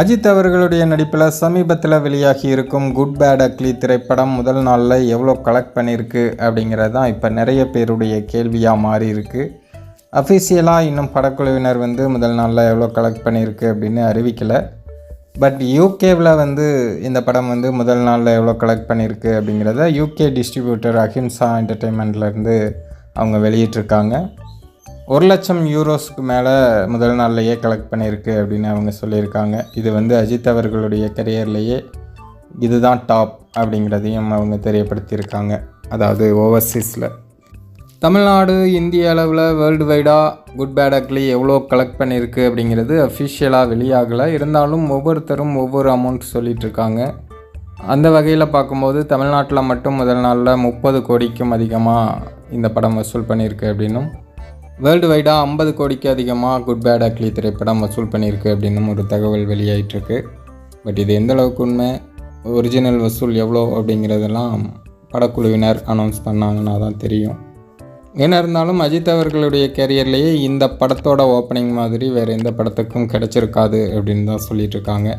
அஜித் அவர்களுடைய நடிப்பில் சமீபத்தில் வெளியாகி இருக்கும் குட் பேட் அக்லி திரைப்படம் முதல் நாளில் எவ்வளோ கலெக்ட் பண்ணியிருக்கு அப்படிங்கிறது தான் இப்போ நிறைய பேருடைய கேள்வியாக மாறி இருக்கு. அஃபிஷியலாக இன்னும் படக்குழுவினர் வந்து முதல் நாளில் எவ்வளோ கலெக்ட் பண்ணியிருக்கு அப்படின்னு அறிவிக்கலை. பட் யூகேவில் வந்து இந்த படம் வந்து முதல் நாளில் எவ்வளோ கலெக்ட் பண்ணியிருக்கு அப்படிங்கிறத யூகே டிஸ்ட்ரிபியூட்டர் அஹிம்சா என்டர்டெயின்மெண்ட்லேருந்து அவங்க வெளியிட்டிருக்காங்க. ஒரு லட்சம் யூரோஸ்க்கு மேலே முதல் நாள்லையே கலெக்ட் பண்ணியிருக்கு அப்படின்னு அவங்க சொல்லியிருக்காங்க. இது வந்து அஜித் அவர்களுடைய கரியர்லேயே இதுதான் டாப் அப்படிங்கிறதையும் அவங்க தெரியப்படுத்தியிருக்காங்க. அதாவது ஓவர்சீஸில் தமிழ்நாடு இந்திய அளவில் வேர்ல்டு வைடாக குட் பேட் அக்லி எவ்வளோ கலெக்ட் பண்ணியிருக்கு அப்படிங்கிறது அஃபிஷியலாக வெளியாகலை. இருந்தாலும் ஒவ்வொருத்தரும் ஒவ்வொரு அமௌண்ட் சொல்லிகிட்ருக்காங்க அந்த வகையில் பார்க்கும்போது தமிழ்நாட்டில் மட்டும் முதல் நாளில் முப்பது கோடிக்கும் அதிகமாக இந்த படம் வசூல் பண்ணியிருக்கு அப்படின்னும் வேர்ல்டு வைடாக ஐம்பது கோடிக்கு அதிகமாக குட் பேட் அக்லி திரைப்படம் வசூல் பண்ணியிருக்கு அப்படின்னும் ஒரு தகவல் வெளியாயிட்டிருக்கு. பட் இது எந்த அளவுக்கு உண்மை? ஒரிஜினல் வசூல் எவ்வளோ அப்படிங்கிறதெல்லாம் படக்குழுவினர் அனௌன்ஸ் பண்ணாங்கன்னா தான் தெரியும். என்ன இருந்தாலும் அஜித் அவர்களுடைய கேரியர்லேயே இந்த படத்தோட ஓப்பனிங் மாதிரி வேறு எந்த படத்துக்கும் கிடச்சிருக்காது அப்படின்னு தான் சொல்லிகிட்ருக்காங்க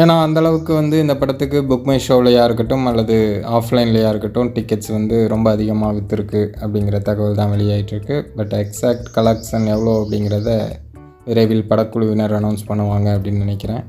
ஏன்னா அந்தளவுக்கு வந்து இந்த படத்துக்கு புக் மை ஷோலையாக இருக்கட்டும் அல்லது ஆஃப்லைன்லையா இருக்கட்டும் டிக்கெட்ஸ் வந்து ரொம்ப அதிகமாக விற்றுருக்கு அப்படிங்கிற தகவல் தான் வெளியாகிட்டுருக்கு பட் எக்ஸாக்ட் கலெக்ஷன் எவ்வளோ அப்படிங்கிறத விரைவில் படக்குழுவினர் அனௌன்ஸ் பண்ணுவாங்க அப்படின்னு நினைக்கிறேன்.